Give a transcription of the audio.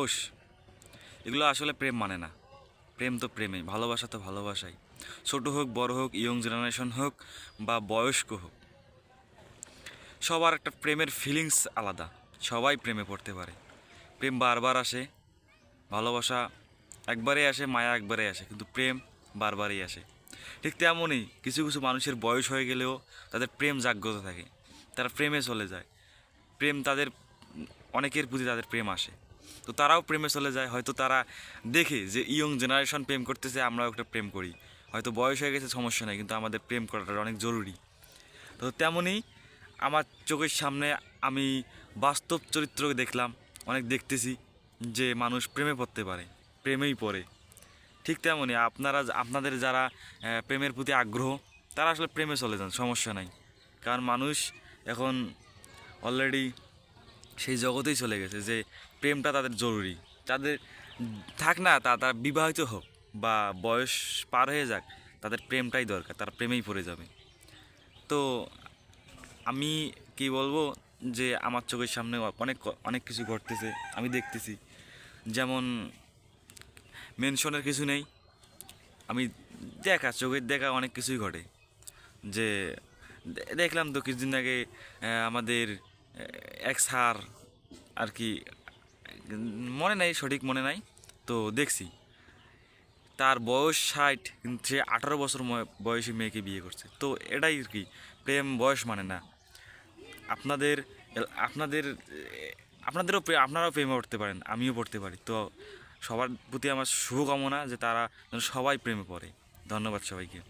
দোষ এগুলো আসলে প্রেম মানে না। প্রেম তো প্রেমে ভালোবাসা তো ভালোবাসাই। ছোট হোক, বড় হোক, ইয়ং জেনারেশন হোক বা বয়স্ক হোক, সবার একটা প্রেমের ফিলিংস আলাদা। সবাই প্রেমে পড়তে পারে। প্রেম বারবার আসে, ভালোবাসা একবারে আসে, মায়া একবারে আসে, কিন্তু প্রেম বারবারই আসে। ঠিক তেমনই কিছু কিছু মানুষের বয়স হয়ে গেলেও তাদের প্রেম জাগ্রত থাকে। তারা প্রেমে চলে যায়। প্রেম তাদের, অনেকের প্রতি তাদের প্রেম আসে। তো তারাও প্রেমে চলে যায়, হয়তো তারা দেখে যে ইয়ং জেনারেশন প্রেম করতেছে, আমরাও একটা প্রেম করি। হয়তো বয়স হয়ে গেছে, সমস্যা নেই, কিন্তু আমাদের প্রেম করাটা অনেক জরুরি। তো তেমনই আমার চোখের সামনে আমি বাস্তব চরিত্র দেখলাম, অনেক দেখতেছি যে মানুষ প্রেমে পড়তে পারে, প্রেমেই পড়ে। ঠিক তেমনই আপনারা, আপনাদের যারা প্রেমের প্রতি আগ্রহ, তারা আসলে প্রেমে চলে যান, সমস্যা নাই। কারণ মানুষ এখন অলরেডি সেই জগতেই চলে গেছে যে প্রেমটা তাদের জরুরি। তাদের থাক না, তা তারা বিবাহিত হোক বা বয়স পার হয়ে যাক, তাদের প্রেমটাই দরকার, তারা প্রেমেই পড়ে যাবে। তো আমি কি বলব যে আমার চোখের সামনে অনেক অনেক কিছু ঘটতেছে, আমি দেখতেছি। যেমন মেনশনের কিছু নেই, আমি দেখা, চোখের দেখা অনেক কিছুই ঘটে। যে দেখলাম তো কিছুদিন আগে আমাদের এক স্যার আর কি, মনে নাই, সঠিক মনে নাই। তো দেখছি, তার বয়স ষাট, কিন্তু সে আঠারো বছর বয়সী মেয়েকে বিয়ে করছে। তো এটাই আর কি, প্রেম বয়স মানে না। আপনাদের আপনাদের, আপনাদেরও আপনারাও প্রেমে পড়তে পারেন, আমিও পড়তে পারি। তো সবার প্রতি আমার শুভকামনা যে তারা যেন সবাই প্রেমে পড়ে। ধন্যবাদ সবাইকে।